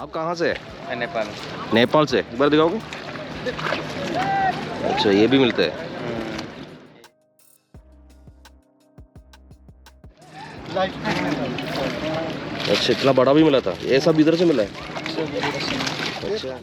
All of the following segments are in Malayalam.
आप कहाँ से है? नेपाल। नेपाल से। एक बार दिखाओगे अच्छा ये भी मिलते हैं। अच्छा इतना बड़ा भी मिला था। ये सब इधर से मिला है? अच्छा।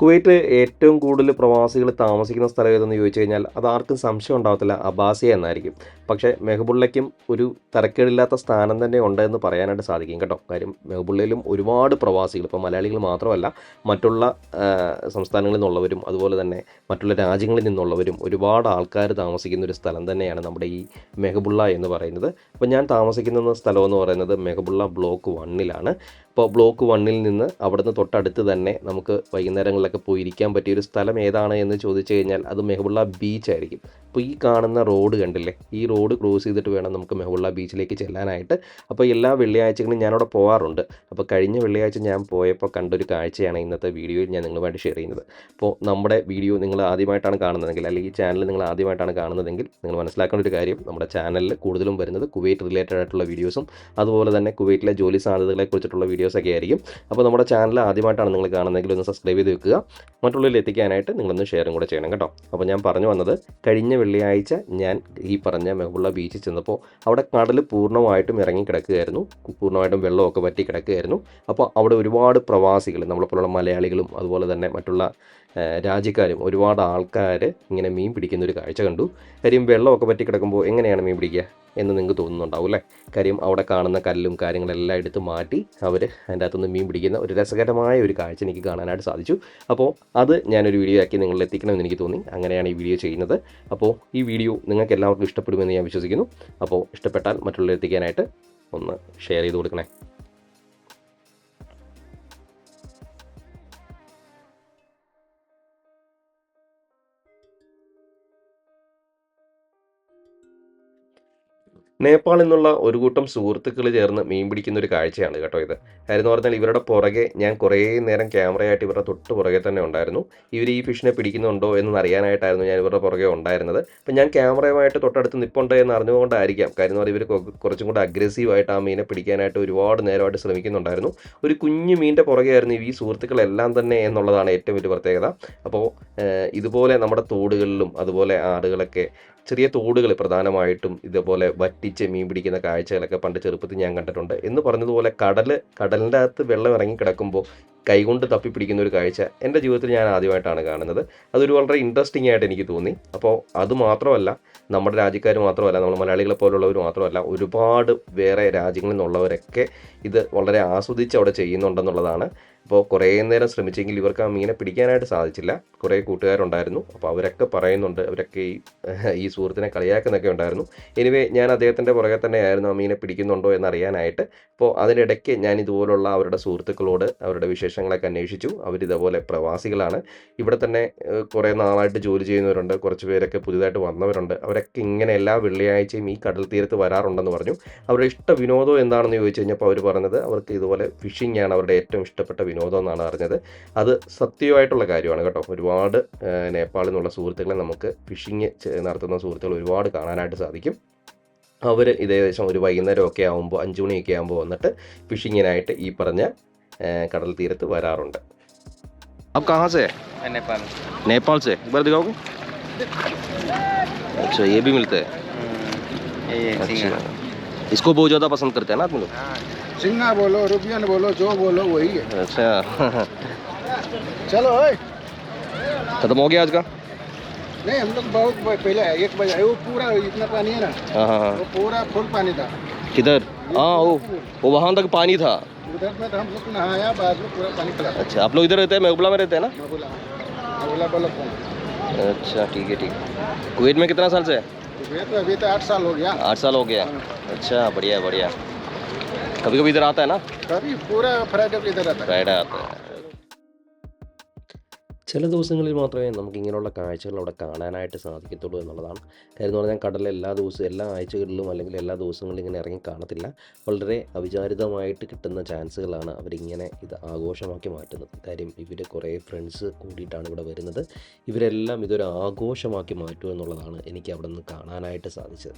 കുവൈറ്റ് ഏറ്റവും കൂടുതൽ പ്രവാസികൾ താമസിക്കുന്ന സ്ഥലം ഏതെന്ന് ചോദിച്ചു കഴിഞ്ഞാൽ അത് ആർക്കും സംശയം ഉണ്ടാകത്തില്ല അബാസിയ എന്നായിരിക്കും. പക്ഷേ മെഹബുള്ളയ്ക്കും ഒരു തരക്കേടില്ലാത്ത സ്ഥാനം തന്നെ ഉണ്ട് എന്ന് പറയാനായിട്ട് സാധിക്കും കേട്ടോ. കാര്യം മെഹബുള്ളയിലും ഒരുപാട് പ്രവാസികൾ ഇപ്പോൾ മലയാളികൾ മാത്രമല്ല മറ്റുള്ള സംസ്ഥാനങ്ങളിൽ നിന്നുള്ളവരും അതുപോലെ തന്നെ മറ്റുള്ള രാജ്യങ്ങളിൽ നിന്നുള്ളവരും ഒരുപാട് ആൾക്കാർ താമസിക്കുന്ന ഒരു സ്ഥലം തന്നെയാണ് നമ്മുടെ ഈ മെഹബുള്ള എന്ന് പറയുന്നത്. അപ്പോൾ ഞാൻ താമസിക്കുന്ന സ്ഥലം എന്ന് പറയുന്നത് മെഹബുള്ള ബ്ലോക്ക് വണ്ണിലാണ്. അപ്പോൾ ബ്ലോക്ക് വണ്ണിൽ നിന്ന് അവിടുന്ന് തൊട്ടടുത്ത് തന്നെ നമുക്ക് വൈകുന്നേരങ്ങളിലൊക്കെ പോയി ഇരിക്കാൻ പറ്റിയ ഒരു സ്ഥലം ഏതാണ് എന്ന് ചോദിച്ചു കഴിഞ്ഞാൽ അത് മെഹബുള്ള ബീച്ച് ആയിരിക്കും. അപ്പോൾ ഈ കാണുന്ന റോഡ് കണ്ടില്ലേ? ഈ റോഡ് ക്രോസ് ചെയ്തിട്ട് വേണം നമുക്ക് മെഹബുള്ള ബീച്ചിലേക്ക് ചെല്ലാനായിട്ട്. അപ്പോൾ എല്ലാ വെള്ളിയാഴ്ചകളും ഞാനവിടെ പോകാറുണ്ട് അപ്പോൾ കഴിഞ്ഞ വെള്ളിയാഴ്ച ഞാൻ പോയപ്പോൾ കണ്ടൊരു കാഴ്ചയാണ് ഇന്നത്തെ വീഡിയോയിൽ ഞാൻ നിങ്ങളുമായിട്ട് ഷെയർ ചെയ്യുന്നത്. അപ്പോൾ നമ്മുടെ വീഡിയോ നിങ്ങൾ ആദ്യമായിട്ടാണ് കാണുന്നതെങ്കിൽ അല്ലെങ്കിൽ ഈ ചാനൽ നിങ്ങൾ ആദ്യമായിട്ടാണ് കാണുന്നതെങ്കിൽ നിങ്ങൾ മനസ്സിലാക്കേണ്ട ഒരു കാര്യം നമ്മുടെ ചാനലിൽ കൂടുതലും വരുന്നത് കുവൈറ്റ് റിലേറ്റഡ് ആയിട്ടുള്ള വീഡിയോസും അതുപോലെ തന്നെ കുവൈറ്റിലെ ജോലി സാധ്യതകളെ കുറിച്ചിട്ടുള്ള വീഡിയോസൊക്കെ ആയിരിക്കും അപ്പോൾ നമ്മുടെ ചാനൽ ആദ്യമായിട്ടാണ് നിങ്ങൾ കാണുന്നതെങ്കിൽ ഒന്ന് സബ്സ്ക്രൈബ് ചെയ്ത് വെക്കുക. മറ്റുള്ളവരിൽ എത്തിക്കാനായിട്ട് നിങ്ങളൊന്ന് ഷെയറും കൂടെ ചെയ്യണം കേട്ടോ. അപ്പോൾ ഞാൻ പറഞ്ഞു വന്നത് കഴിഞ്ഞ വെള്ളിയാഴ്ച ഞാൻ ഈ പറഞ്ഞ മെഹബുള്ള ബീച്ചിൽ ചെന്നപ്പോൾ അവിടെ കടൽ പൂർണമായിട്ടും ഇറങ്ങി കിടക്കുകയായിരുന്നു പൂർണമായിട്ടും വെള്ളമൊക്കെ പറ്റി കിടക്കുകയായിരുന്നു അപ്പോൾ അവിടെ ഒരുപാട് പ്രവാസികൾ നമ്മളെപ്പോലുള്ള മലയാളികളും അതുപോലെ തന്നെ മറ്റുള്ള രാജ്യക്കാരും ഒരുപാട് ആൾക്കാർ ഇങ്ങനെ മീൻ പിടിക്കുന്ന ഒരു കാഴ്ച കണ്ടു. കാര്യം വെള്ളമൊക്കെ പറ്റി കിടക്കുമ്പോൾ എങ്ങനെയാണ് മീൻ പിടിക്കുക എന്ന് നിങ്ങൾക്ക് തോന്നുന്നുണ്ടാവും അല്ലേ? കാര്യം അവിടെ കാണുന്ന കല്ലും കാര്യങ്ങളെല്ലാം എടുത്ത് മാറ്റി അവർ അതിന്റെ അകത്തുനിന്ന് മീൻ പിടിക്കുന്ന ഒരു രസകരമായ ഒരു കാഴ്ച എനിക്ക് കാണാനായിട്ട് സാധിച്ചു. അപ്പോൾ അത് ഞാനൊരു വീഡിയോ ആക്കി നിങ്ങളിൽ എത്തിക്കണമെന്ന് എനിക്ക് തോന്നി. അങ്ങനെയാണ് ഈ വീഡിയോ ചെയ്യുന്നത്. അപ്പോൾ ഈ വീഡിയോ നിങ്ങൾക്ക് എല്ലാവർക്കും ഇഷ്ടപ്പെടുമെന്ന് ഞാൻ വിശ്വസിക്കുന്നു. അപ്പോൾ ഇഷ്ടപ്പെട്ടാൽ മറ്റുള്ളവർ എത്തിക്കാനായിട്ട് ഒന്ന് ഷെയർ ചെയ്ത് കൊടുക്കണേ. നേപ്പാളിൽ നിന്നുള്ള ഒരു കൂട്ടം സുഹൃത്തുക്കൾ ചേർന്ന് മീൻ പിടിക്കുന്ന ഒരു കാഴ്ചയാണ് കേട്ടോ ഇത്. കാര്യം പറഞ്ഞാൽ ഇവരുടെ പുറകെ ഞാൻ കുറേ നേരം ക്യാമറയായിട്ട് ഇവരുടെ തൊട്ട് പുറകെ തന്നെ ഉണ്ടായിരുന്നു. ഇവർ ഈ ഫിഷിനെ പിടിക്കുന്നുണ്ടോ എന്ന് അറിയാനായിട്ടായിരുന്നു ഞാൻ ഇവരുടെ പുറകെ ഉണ്ടായിരുന്നത്. അപ്പം ഞാൻ ക്യാമറയുമായിട്ട് തൊട്ടടുത്ത് നിപ്പുണ്ട് എന്ന് അറിഞ്ഞുകൊണ്ടായിരിക്കാം. കാര്യം പറഞ്ഞാൽ ഇവർ കുറച്ചും കൂടെ അഗ്രസീവായിട്ട് ആ മീനെ പിടിക്കാനായിട്ട് ഒരുപാട് നേരമായിട്ട് ശ്രമിക്കുന്നുണ്ടായിരുന്നു. ഒരു കുഞ്ഞു മീനിന്റെ പുറകെയായിരുന്നു ഈ സുഹൃത്തുക്കളെല്ലാം തന്നെ എന്നുള്ളതാണ് ഏറ്റവും വലിയ പ്രത്യേകത. അപ്പോൾ ഇതുപോലെ നമ്മുടെ തോടുകളിലും അതുപോലെ ആടുകളൊക്കെ ചെറിയ തോടുകൾ പ്രധാനമായിട്ടും ഇതേപോലെ വറ്റിച്ച് മീൻ പിടിക്കുന്ന കാഴ്ചകളൊക്കെ പണ്ട് ചെറുപ്പത്തിൽ ഞാൻ കണ്ടിട്ടുണ്ട്. എന്ന് പറഞ്ഞതുപോലെ കടൽ കടലിന്റെ അകത്ത് വെള്ളം ഇറങ്ങി കിടക്കുമ്പോൾ കൈകൊണ്ട് തപ്പി പിടിക്കുന്ന ഒരു കാഴ്ച എന്റെ ജീവിതത്തിൽ ഞാൻ ആദ്യമായിട്ടാണ് കാണുന്നത്. അതൊരു വളരെ ഇൻട്രസ്റ്റിംഗ് ആയിട്ട് എനിക്ക് തോന്നി. അപ്പോൾ അത് മാത്രമല്ല നമ്മുടെ രാജ്യക്കാർ മാത്രമല്ല നമ്മൾ മലയാളികളെ പോലുള്ളവർ മാത്രമല്ല ഒരുപാട് വേറെ രാജ്യങ്ങളിൽ നിന്നുള്ളവരൊക്കെ ഇത് വളരെ ആസ്വദിച്ച് അവിടെ ചെയ്യുന്നുണ്ടെന്നുള്ളതാണ് അപ്പോൾ കുറേ നേരം ശ്രമിച്ചെങ്കിൽ ഇവർക്ക് ആ മീനെ പിടിക്കാനായിട്ട് സാധിച്ചില്ല. കുറേ കൂട്ടുകാരുണ്ടായിരുന്നു. അപ്പോൾ അവരൊക്കെ പറയുന്നുണ്ട് അവരൊക്കെ ഈ ഈ സുഹൃത്തിനെ കളിയാക്കുന്നൊക്കെ ഉണ്ടായിരുന്നു. എനിവേ ഞാൻ അദ്ദേഹത്തിന്റെ പുറകെ തന്നെയായിരുന്നു ആ മീനെ പിടിക്കുന്നുണ്ടോ എന്നറിയാനായിട്ട്. അപ്പോൾ അതിനിടയ്ക്ക് ഞാൻ ഇതുപോലുള്ള അവരുടെ സുഹൃത്തുക്കളോട് അവരുടെ വിശേഷങ്ങളൊക്കെ അന്വേഷിച്ചു. അവരിതേപോലെ പ്രവാസികളാണ്. ഇവിടെ തന്നെ കുറേ നാളായിട്ട് ജോലി ചെയ്യുന്നവരുണ്ട്. കുറച്ച് പേരൊക്കെ പുതിയതായിട്ട് വന്നവരുണ്ട്. അവരൊക്കെ ഇങ്ങനെ എല്ലാ വെള്ളിയാഴ്ചയും ഈ കടൽ തീരത്ത് വരാറുണ്ടെന്ന് പറഞ്ഞു. അവരുടെ ഇഷ്ട വിനോദം എന്താണെന്ന് ചോദിച്ചു കഴിഞ്ഞപ്പോൾ അവർ പറഞ്ഞത് അവർക്ക് ഇതുപോലെ ഫിഷിംഗ് ആണ് അവരുടെ ഏറ്റവും ഇഷ്ടപ്പെട്ട വിനോദം എന്നാണ് അറിഞ്ഞത് അത് സത്യമായിട്ടുള്ള കാര്യമാണ് കേട്ടോ ഒരുപാട് ഏഹ്, നേപ്പാളിൽ നിന്നുള്ള സുഹൃത്തുക്കളെ നമുക്ക് ഫിഷിംഗ് നടത്തുന്ന സുഹൃത്തുക്കൾ ഒരുപാട് കാണാനായിട്ട് സാധിക്കും അവർ ഇത് ഏകദേശം ഒരു വൈകുന്നേരം ഒക്കെ ആകുമ്പോൾ അഞ്ച് മണിയൊക്കെ ആകുമ്പോൾ വന്നിട്ട് ഫിഷിങ്ങിനായിട്ട് ഈ പറഞ്ഞ ഏഹ്, കടൽ തീരത്ത് വരാറുണ്ട് आप कहाँ से है नेपाल नेपाल से एक बार दिखाओगे अच्छा ये भी मिलते हैं ये ये झींगा अच्छा इसको बहुत ज़्यादा पसंद करते हैं ना आदमी लोग सिंगा बोलो रुबियन बोलो जो बोलो वही है। अच्छा। चलो खत्म हो गया आज का? नहीं हम लोग बहुत पहले एक बजे आए, वो पूरा इतना पानी है ना हाँ हाँ हाँ। वो पूरा फुल पानी था। किधर? हाँ वो वो वहाँ तक पानी था। उधर में तो हम लोग नहाया बाद में पूरा पानी खिला अच्छा आप लोग इधर रहते हैं? महबूला में रहते हैं ना? मैं बोला मैं। बोला बोला कौन अच्छा ठीक है ठीक है। कुवैत में कितना साल से है? तो ये तो अभी तो आठ साल हो गया। आठ साल हो गया। अच्छा बढ़िया बढ़िया। कभी कभी इधर आता है ना कभी पूरा फ्राइडे को इधर रहता है ഫ്രൈഡേ ആത്ത ചില ദിവസങ്ങളിൽ മാത്രമേ നമുക്ക് ഇങ്ങനെയുള്ള കാഴ്ചകൾ അവിടെ കാണാനായിട്ട് സാധിക്കത്തുള്ളൂ എന്നുള്ളതാണ് കാര്യം എന്ന് പറഞ്ഞാൽ കടലിൽ എല്ലാ ദിവസവും എല്ലാ ആഴ്ചകളിലും അല്ലെങ്കിൽ എല്ലാ ദിവസങ്ങളിലും ഇങ്ങനെ ഇറങ്ങി കാണത്തില്ല വളരെ അവിചാരിതമായിട്ട് കിട്ടുന്ന ചാൻസുകളാണ് അവരിങ്ങനെ ഇത് ആഘോഷമാക്കി മാറ്റുന്നത് കാര്യം ഇവർ കുറേ ഫ്രണ്ട്സ് കൂടിയിട്ടാണ് ഇവിടെ വരുന്നത് ഇവരെല്ലാം ഇതൊരു ആഘോഷമാക്കി മാറ്റുക എന്നുള്ളതാണ് എനിക്ക് അവിടെ നിന്ന് കാണാനായിട്ട് സാധിച്ചത്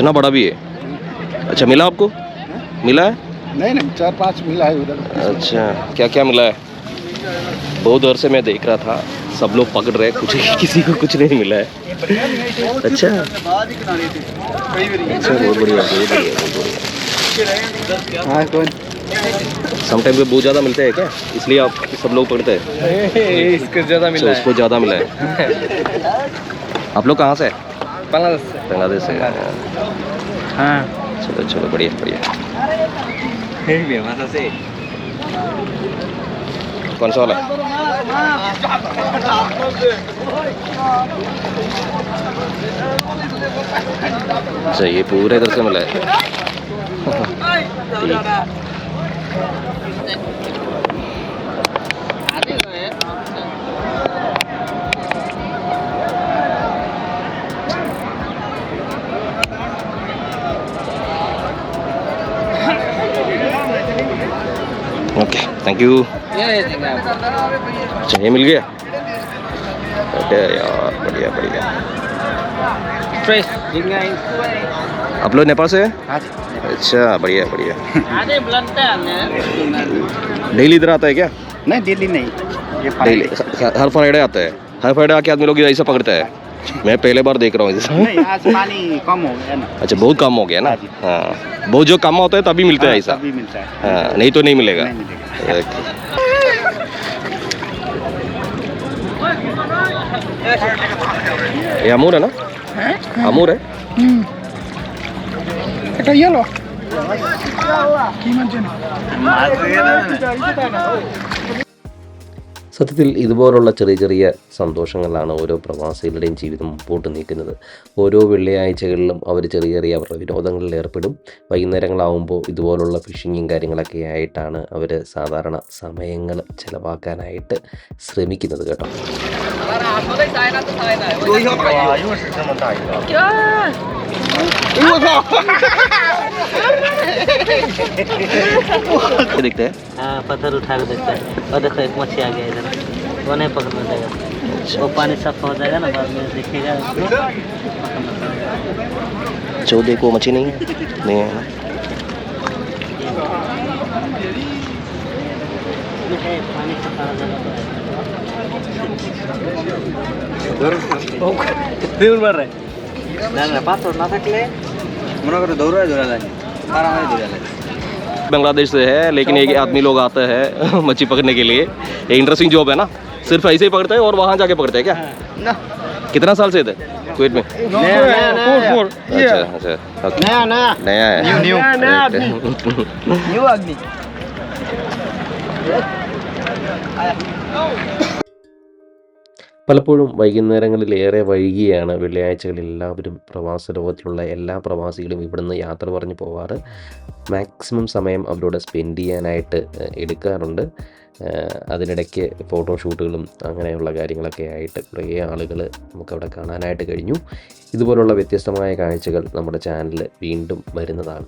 इतना बड़ा भी है? अच्छा मिला आपको? मिला है? नहीं नहीं चार पाँच मिला है उधर। अच्छा क्या क्या मिला है? बहुत देर से मैं देख रहा था सब लोग पकड़ रहे कुछ किसी को कुछ नहीं मिला है। अच्छा। अच्छा बहुत बढ़िया बहुत बढ़िया बहुत बढ़िया। हाँ कौन? समटाइम पे बहुत ज़्यादा मिलते हैं क्या? इसलिए आप सब लोग पकड़ते हैं। इसको ज़्यादा मिला अच्छा, है। ज़्यादा मिला है। आप लोग कहाँ से है? बांग्लादेश बांग्लादेश से हाँ चलो चलो बढ़िया बढ़िया भाषा से कौन सा वाला अच्छा ये पूरे इधर से मिला है thank you अच्छा ये मिल गया। ओके यार बढ़िया बढ़िया। आप लोग नेपाल से हैं? अच्छा बढ़िया बढ़िया। डेली इधर आता है क्या? नहीं दिल्ली नहीं। ये डेली हर फ्राइडे आता है। हर फ्राइडे आके आदमी लोग ऐसा पकड़ता है। मैं पहले बार देख रहा हूँ इसे नहीं आज पानी कम हो गया ना अच्छा बहुत कम हो गया ना हाँ बहुत जो कम होता है तभी मिलता है ऐसा अभी मिलता है हाँ नहीं तो नहीं मिलेगा नहीं मिलेगा ओके। ये अमूर है ना अमूर है এটা ইয়েলো സത്യത്തിൽ ഇതുപോലുള്ള ചെറിയ ചെറിയ സന്തോഷങ്ങളാണ് ഓരോ പ്രവാസികളുടെയും ജീവിതം മുമ്പോട്ട് നീക്കുന്നത് ഓരോ വെള്ളിയാഴ്ചകളിലും അവർ ചെറിയ ചെറിയ അവരുടെ വിനോദങ്ങളിൽ ഏർപ്പെടും വൈകുന്നേരങ്ങളാവുമ്പോൾ ഇതുപോലുള്ള ഫിഷിങ്ങും കാര്യങ്ങളൊക്കെ ആയിട്ടാണ് അവർ സാധാരണ സമയങ്ങൾ ചിലവാക്കാനായിട്ട് ശ്രമിക്കുന്നത് കേട്ടോ दिखते हैं हाँ पत्थर उठा के देखते हैं और देखो एक मच्छी आ गया इधर वो नहीं पकड़ना जाएगा वो पानी साफ हो जाएगा ना बाद में दिखेगा उसको जो देखो मच्छी नहीं है नहीं है ना उसमें है पानी साफ हो जाएगा না না পাথর না থাকলে মনে করো দৌড়ায় দৌড়া যায় আরামে দৌড়া যায় बांग्लादेश से है लेकिन एक आदमी लोग आते हैं मच्छी पकड़ने के लिए। ये इंटरेस्टिंग जॉब है ना? सिर्फ़ ऐसे ही पकड़ते हैं और वहाँ जाके पकड़ते हैं क्या? ना। कितना साल से थे? कुवैत में? नया नया अच्छा अच्छा। नया नया। नया है। न्यू न्यू न्यू अग्नि പലപ്പോഴും വൈകുന്നേരങ്ങളിൽ ഏറെ വൈകിയാണ് വെള്ളിയാഴ്ചകളിൽ എല്ലാവരും പ്രവാസ ലോകത്തിലുള്ള എല്ലാ പ്രവാസികളും ഇവിടുന്ന് യാത്ര പറഞ്ഞു പോവാറ്. മാക്സിമം സമയം അവരോട് സ്പെൻഡ് ചെയ്യാനായിട്ട് എടുക്കാറുണ്ട്. അതിനിടയ്ക്ക് ഫോട്ടോഷൂട്ടുകളും അങ്ങനെയുള്ള കാര്യങ്ങളൊക്കെ ആയിട്ട് കുറേ ആളുകൾ നമുക്കവിടെ കാണാനായിട്ട് കഴിഞ്ഞു. ഇതുപോലുള്ള വ്യത്യസ്തമായ കാഴ്ചകൾ നമ്മുടെ ചാനലിൽ വീണ്ടും വരുന്നതാണ്.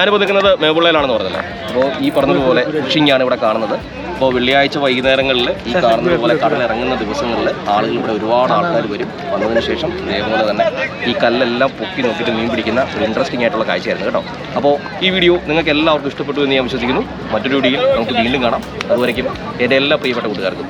ഞാനിപ്പോൾ നിൽക്കുന്നത് മേബുള്ളയിലാണെന്ന് പറഞ്ഞല്ലോ. അപ്പോൾ ഈ പറഞ്ഞതുപോലെ ഫിഷിംഗ് ആണ് ഇവിടെ കാണുന്നത്. അപ്പോൾ വെള്ളിയാഴ്ച വൈകുന്നേരങ്ങളിൽ ഈ കാണുന്ന പോലെ കടലിറങ്ങുന്ന ദിവസങ്ങളിൽ ആളുകൾ ഇവിടെ ഒരുപാട് ആൾക്കാർ വരും. വന്നതിന് ശേഷം ഇതേപോലെ തന്നെ ഈ കല്ലെല്ലാം പൊക്കി നോക്കിയിട്ട് മീൻ പിടിക്കുന്ന ഒരു ഇൻട്രസ്റ്റിംഗ് ആയിട്ടുള്ള കാഴ്ചയായിരുന്നു കേട്ടോ. അപ്പോൾ ഈ വീഡിയോ നിങ്ങൾക്ക് എല്ലാവർക്കും ഇഷ്ടപ്പെട്ടു എന്ന് ഞാൻ വിശ്വസിക്കുന്നു. മറ്റൊരു വീഡിയോയിൽ നമുക്ക് വീണ്ടും കാണാം. അതുവരയ്ക്കും എന്റെ എല്ലാ പ്രിയപ്പെട്ട കൂട്ടുകാർക്കും.